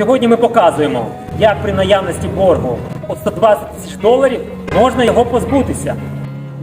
Сьогодні ми показуємо, як при наявності боргу у 120 тисяч доларів можна його позбутися.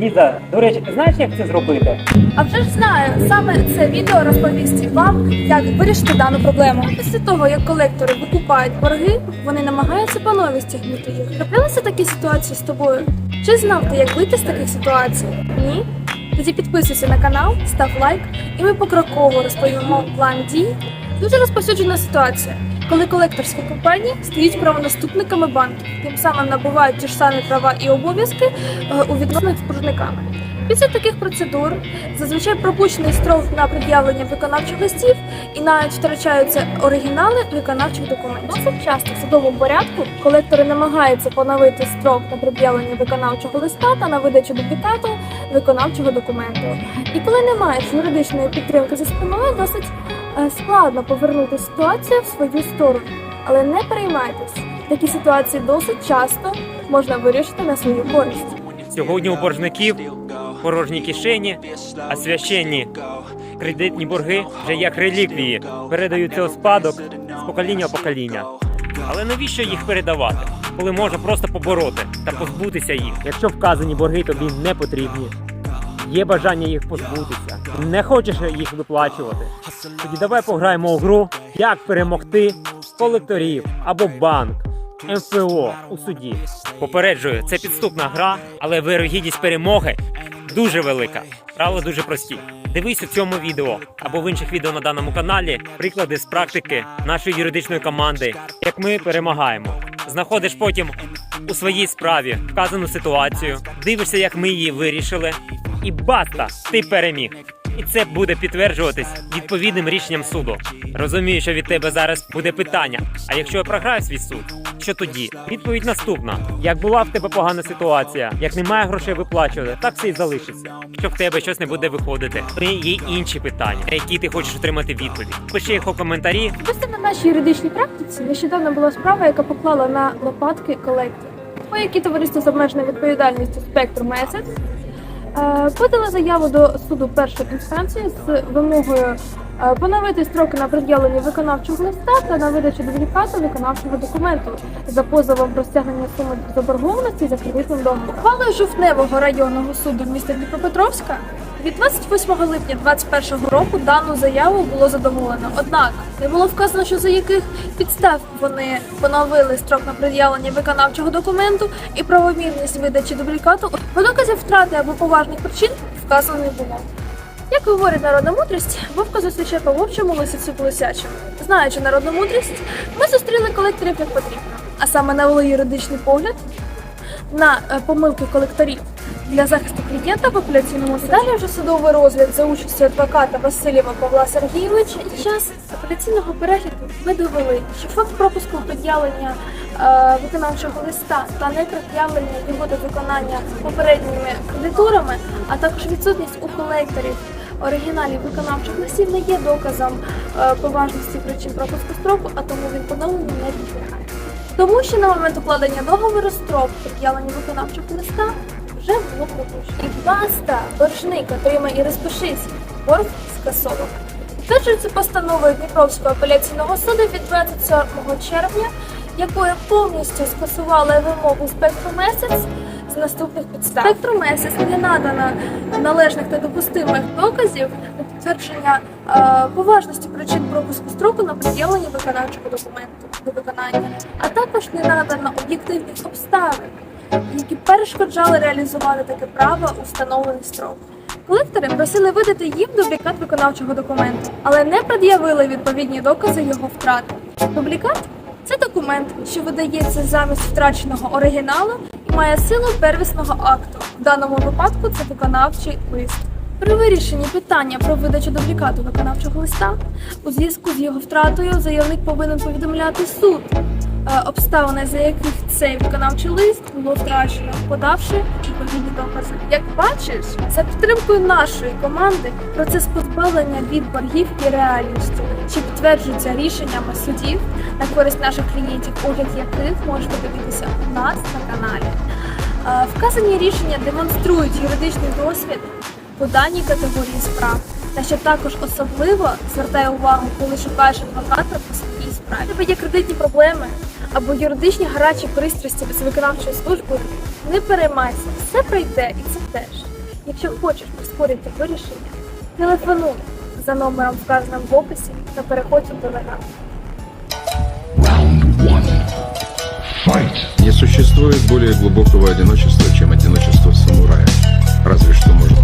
Ліза, до речі, ти знаєш, як це зробити? А вже ж знаю, саме це відео розповість вам, як вирішити дану проблему. Після того, як колектори викупають борги, вони намагаються панові стягнути їх. Траплялися такі ситуації з тобою? Чи знав ти, як вийти з таких ситуацій? Ні? Тоді підписуйся на канал, став лайк, і ми покроково розповімо план дій. Дуже розповсюджена ситуація, коли колекторські компанії стають правонаступниками банків, тим самим набувають ті ж самі права і обов'язки е, у відносинах з боржниками. Після таких процедур зазвичай пропущений строк на пред'явлення виконавчих листів і навіть втрачаються оригінали виконавчих документів. Досить часто в судовому порядку колектори намагаються поновити строк на пред'явлення виконавчого листа та на видачу дублікату виконавчого документу. І коли немає юридичної підтримки за спиною, досить складно повернути ситуацію в свою сторону. Але не переймайтесь, такі ситуації досить часто можна вирішити на свою користь. Сьогодні у боржників порожні кишені, а священні кредитні борги вже як реліквії передаються у спадок з покоління в покоління. Але навіщо їх передавати, коли можна просто побороти та позбутися їх? Якщо вказані борги тобі не потрібні, є бажання їх позбутися, не хочеш їх виплачувати. Тоді давай пограємо у гру, як перемогти колекторів або банк. МФО у суді. Попереджую, це підступна гра, але вирогідність перемоги дуже велика. Правила дуже прості. Дивись у цьому відео або в інших відео на даному каналі приклади з практики нашої юридичної команди, як ми перемагаємо. Знаходиш потім у своїй справі вказану ситуацію, дивишся, як ми її вирішили, і баста, ти переміг. І це буде підтверджуватись відповідним рішенням суду. Розумію, що від тебе зараз буде питання. А якщо я програю свій суд, що тоді? Відповідь наступна: як була в тебе погана ситуація, як немає грошей виплачувати, так все і залишиться. Якщо в тебе щось не буде виходити, є інші питання, на які ти хочеш отримати відповідь. Пиши їх у коментарі. Просто на нашій юридичній практиці нещодавно була справа, яка поклала на лопатки колектор. По якій товариство з обмеженою відповідальністю Спектрум Есет подала заяву до суду першої інстанції з вимогою е, поновити строки на пред'явлення виконавчого листа та на видачу дублікату виконавчого документу за позовом про стягнення суми заборгованості за кредитним договором. Ухвалою Жовтневого районного суду міста Дніпропетровська від 28 липня 2021 року дану заяву було задоволено. Однак не було вказано, що за яких підстав вони поновили строк на пред'явлення виконавчого документу і правомірність видачі дублікату. По доказів втрати або поважних причин вказано не було. Як говорить народна мудрість, вовка зустрічає по вовчому лисицю полосячому. Знаючи народну мудрість, ми зустріли колекторів як потрібно, а саме навели юридичний погляд на е, помилки колекторів для захисту клієнта в апеляційному суді. Далі вже судовий розгляд за участю адвоката Васильєва Павла Сергійовича. Під час апеляційного перегляду ми довели, що факт пропуску пред'явлення е, виконавчого листа та непред'явлення його до виконання попередніми кредиторами, а також відсутність у колекторів оригіналів виконавчих листів не є доказом е, поважності причин пропуску строку, а тому він поновленню не підлягає. Тому що на момент укладення договору строк пред'явлення виконавчого листа вже було пропущено. І баста, боржник отримає і розпишись, борг скасовано. Підтверджується постановою Дніпровського апеляційного суду від 27 червня, якою повністю скасували вимогу спектру месяць з наступних підстав. Спектру месяць не надано належних та допустимих доказів на підтвердження е, поважності причин пропуску строку на пред'явлення виконавчого документу до виконання, а також не надано об'єктивних обставин, які перешкоджали реалізувати таке право у встановлений строк. Колектори просили видати їм дублікат виконавчого документу, але не пред'явили відповідні докази його втрати. Дублікат це документ, що видається замість втраченого оригіналу і має силу первісного акту. В даному випадку це виконавчий лист. При вирішенні питання про видачу дублікату виконавчого листа у зв'язку з його втратою заявник повинен повідомляти суд обставини, за яких цей виконавчий лист було втрачено, подавши відповідні докази. Як бачиш, за підтримкою нашої команди процес позбавлення від боргів і реальністю, чи підтверджується рішеннями судів на користь наших клієнтів, огляд яких можете дивитися у нас на каналі. Е, Вказані рішення демонструють юридичний досвід по даній категорії справ, на що також особливо звертає увагу, коли шукаєш адвоката справі. справі тебе є кредитні проблеми або юридичні гарячі пристрасті з виконавчою службою, не переймайся, все пройде і це теж. Якщо хочеш прискорити вирішення, телефонуй за номером, вказаним в описі та переходь у телеграм. Не существует более глубокого одиночества, чем одиночество самурая. Разве что может